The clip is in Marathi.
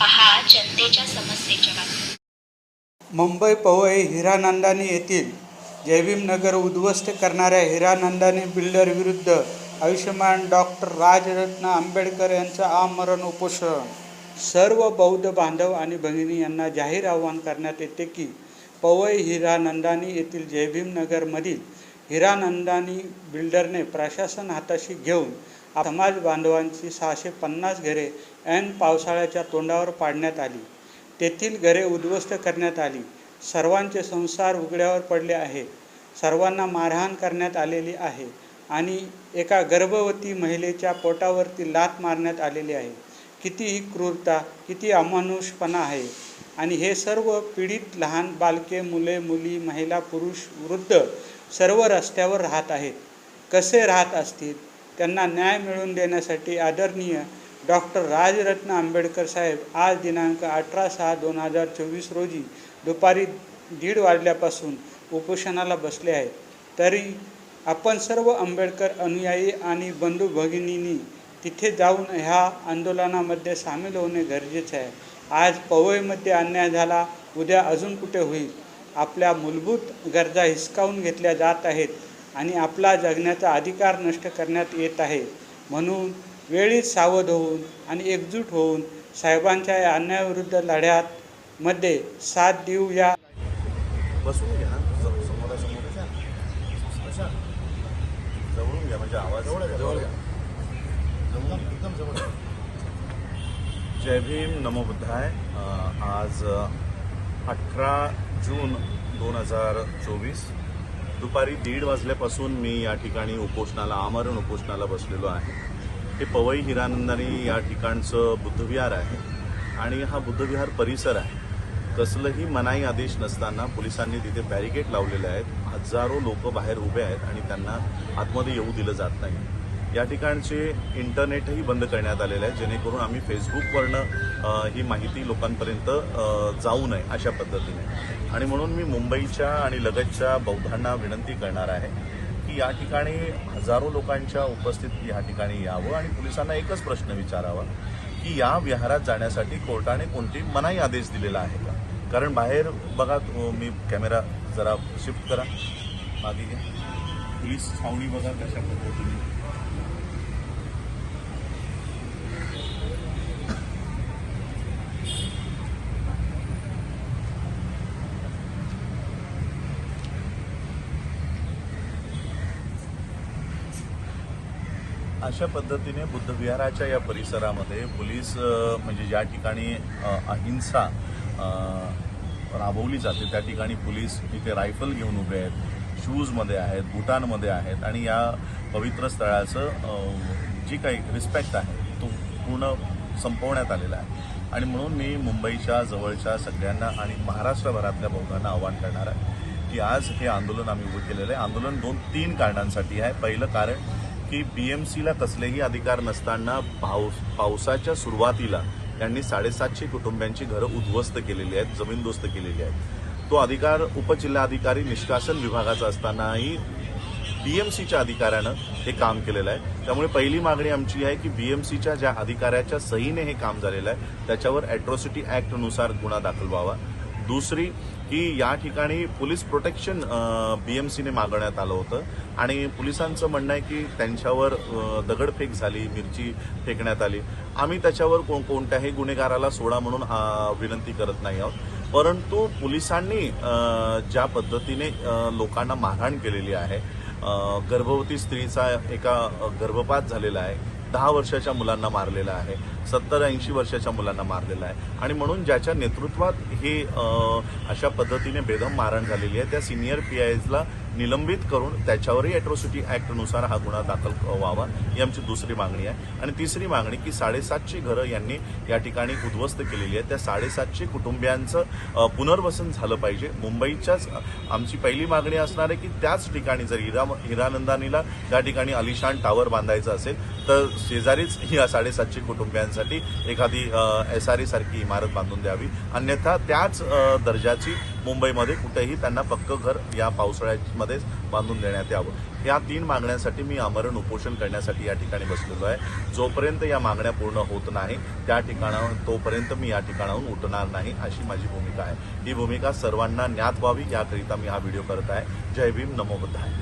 पहा जनतेच्या समस्येच्या बातम्या मुंबई पवई हिरानंदानी येथील जयभीमनगर उद्ध्वस्त करणाऱ्या हिरानंदानी बिल्डर विरुद्ध आयुष्यमान डॉक्टर राजरत्न आंबेडकर यांचं आमरण उपोषण. सर्व बौद्ध बांधव आणि भगिनी यांना जाहीर आवाहन करण्यात येते की पवई हिरानंदानी येथील जयभीमनगरमधील हिरानंदानी बिल्डरने प्रशासन हाताशी घेऊन समाज बांधवांची सहाशे पन्नास घरे ऐन पावसाळ्याच्या तोंडावर पाडण्यात आली. तेथील घरे उद्ध्वस्त करण्यात आली. सर्वांचे संसार उघड्यावर पडले आहे. सर्वांना मारहाण करण्यात आलेली आहे आणि एका गर्भवती महिलेच्या पोटावरती लात मारण्यात आलेली आहे. किती ही क्रूरता किती अमानुषपणा आहे आणि हे सर्व पीडित लहान बालके मुले मुली महिला पुरुष वृद्ध सर्व रस्त्यावर राहत आहेत. कसे राहत असतील? त्यांना न्याय मिळवून देण्यासाठी आदरणीय डॉक्टर राजरत्न आंबेडकर साहेब आज दिनांक अठरा सहा दोन हजार चोवीस रोजी दुपारी दीड वाजल्यापासून उपोषणाला बसले आहेत. तरी आपण सर्व आंबेडकर अनुयायी आणि बंधू भगिनींनी तिथे जाऊन ह्या आंदोलनामध्ये सामील होणे गरजेचे आहे. आज पवईमध्ये अन्याय झाला उद्या अजून कुठे होईल? आपल्या मूलभूत गरजा हिसकावून घेतल्या जात आहेत. आणि आपला जगण्याचा अधिकार नष्ट करण्यात येत आहे. म्हणून वेळीच सावध होऊन आणि एकजूट होऊन साहेबांच्या या अन्यायाविरुद्ध लढ्यात मध्ये साथ देऊ या. बसून घ्या. जवळून घ्या. म्हणजे आवाज जवळ एकदम जवळ जय भीम. नमो बुद्धाय. आज अठरा जून दोन हजार चोवीस. दुपारी दीड वाजल्यापासून मी या ठिकाणी उपोषणाला आमरण उपोषणाला बसलेलो आहे. हे पवई हिरानंदानी या ठिकाणचं बुद्धविहार आहे आणि हा बुद्धविहार परिसर आहे. कसलंही मनाई आदेश नसताना पोलिसांनी तिथे बॅरिकेड लावलेले आहेत. हजारो लोक बाहेर उभे आहेत आणि त्यांना आतमध्ये येऊ दिलं जात नाही. या ठिकाणचे इंटरनेटही बंद करण्यात आलेलं आहे. जेणेकरून आम्ही फेसबुकवरनं ही माहिती लोकांपर्यंत जाऊ नये अशा पद्धतीने. आणि म्हणून मी मुंबईच्या आणि लगतच्या बौद्धांना विनंती करणार आहे की या ठिकाणी हजारो लोकांच्या उपस्थित या ठिकाणी यावं आणि पोलिसांना एकच प्रश्न विचारावा की या विहारात जाण्यासाठी कोर्टाने कोणती मनाई आदेश दिलेला आहे का? कारण बाहेर बघा मी कॅमेरा जरा शिफ्ट करा. मागे घ्या. पोलीस छावणी बघा कशा पद्धतीने अशा पद्धतीने बुद्धविहाराच्या या परिसरामध्ये पोलीस म्हणजे ज्या ठिकाणी अहिंसा राबवली जाते त्या ठिकाणी पोलीस इथे रायफल घेऊन उभे आहेत शूजमध्ये आहेत बुटांमध्ये आहेत आणि या पवित्र स्थळाचं जी काही रिस्पेक्ट आहे तो पूर्ण संपवण्यात आलेला आहे. आणि म्हणून मी मुंबईच्या जवळच्या सगळ्यांना आणि महाराष्ट्रभरातल्या बहुतांना आव्हान करणार आहे की आज हे आंदोलन आम्ही उभं केलेलं आहे. आंदोलन दोन तीन कारणांसाठी आहे. पहिलं कारण की बी एम सीला कसलेही अधिकार नसताना पाऊस पावसाच्या सुरुवातीला त्यांनी साडेसातशे कुटुंबियांची घरं उद्ध्वस्त केलेली आहेत जमीनदोस्त केलेली आहेत. तो अधिकार उपजिल्हाधिकारी निष्कासन विभागाचा असतानाही बी एम सीच्या अधिकाऱ्यानं हे काम केलेलं आहे. त्यामुळे पहिली मागणी आमची आहे की बी एम सीच्या ज्या अधिकाऱ्याच्या सहीने हे काम झालेलं आहे त्याच्यावर अॅट्रॉसिटी ॲक्टनुसार गुन्हा दाखल व्हावा. दुसरी की या ठिकाणी पोलीस प्रोटेक्शन बीएमसीने मागवण्यात आलं होतं. आणि पोलिसांचं म्हणणं आहे की त्यांच्यावर दगडफेक झाली मिरची फेकण्यात आली. आम्ही त्याच्यावर कोण कोणत्याही गुन्हेगाराला सोडा म्हणून विनंती करत नाही आहोत. परंतु पोलिसांनी ज्या पद्धतीने लोकांना मारहाण केलेली आहे गर्भवती स्त्रीचा एका गर्भपात झालेला आहे दहा वर्षाच्या मुलांना मारलेला आहे सत्तर ऐंशी वर्षाच्या मुलांना मारलेला आहे. आणि म्हणून ज्याच्या नेतृत्वात हे अशा पद्धतीने बेदम मारण झालेली आहे त्या सिनियर पी आय एजला निलंबित करून त्याच्यावरही अॅट्रॉसिटी ॲक्टनुसार हा गुन्हा दाखल व्हावा ही आमची दुसरी मागणी आहे. आणि तिसरी मागणी की साडेसातशे घरं यांनी या ठिकाणी उद्ध्वस्त केलेली आहे. त्या साडेसातशे कुटुंबियांचं पुनर्वसन झालं पाहिजे. मुंबईच्याच आमची पहिली मागणी असणार आहे की त्याच ठिकाणी जर हिरा हिरानंदानीला त्या ठिकाणी अलिशान टावर बांधायचं असेल तर शेजारीच या साडेसातशे कुटुंबियांसाठी एखादी एस आर सारखी इमारत बांधून द्यावी. अन्यथा त्याच दर्जाची मुंबईमध्ये कुठेही त्यांना पक्क घर या पावसाळ्यामध्येच बांधून देण्यात यावं. या तीन मागण्यांसाठी मी आमरण उपोषण करण्यासाठी या ठिकाणी बसलेलो आहे. जोपर्यंत या मागण्या पूर्ण होत नाही त्या ठिकाणाहून तोपर्यंत मी या ठिकाणाहून उठणार नाही अशी माझी भूमिका आहे. ही भूमिका सर्वांना ज्ञात व्हावी याकरिता मी हा व्हिडिओ करत आहे. जय भीम नमोबद्ध आहे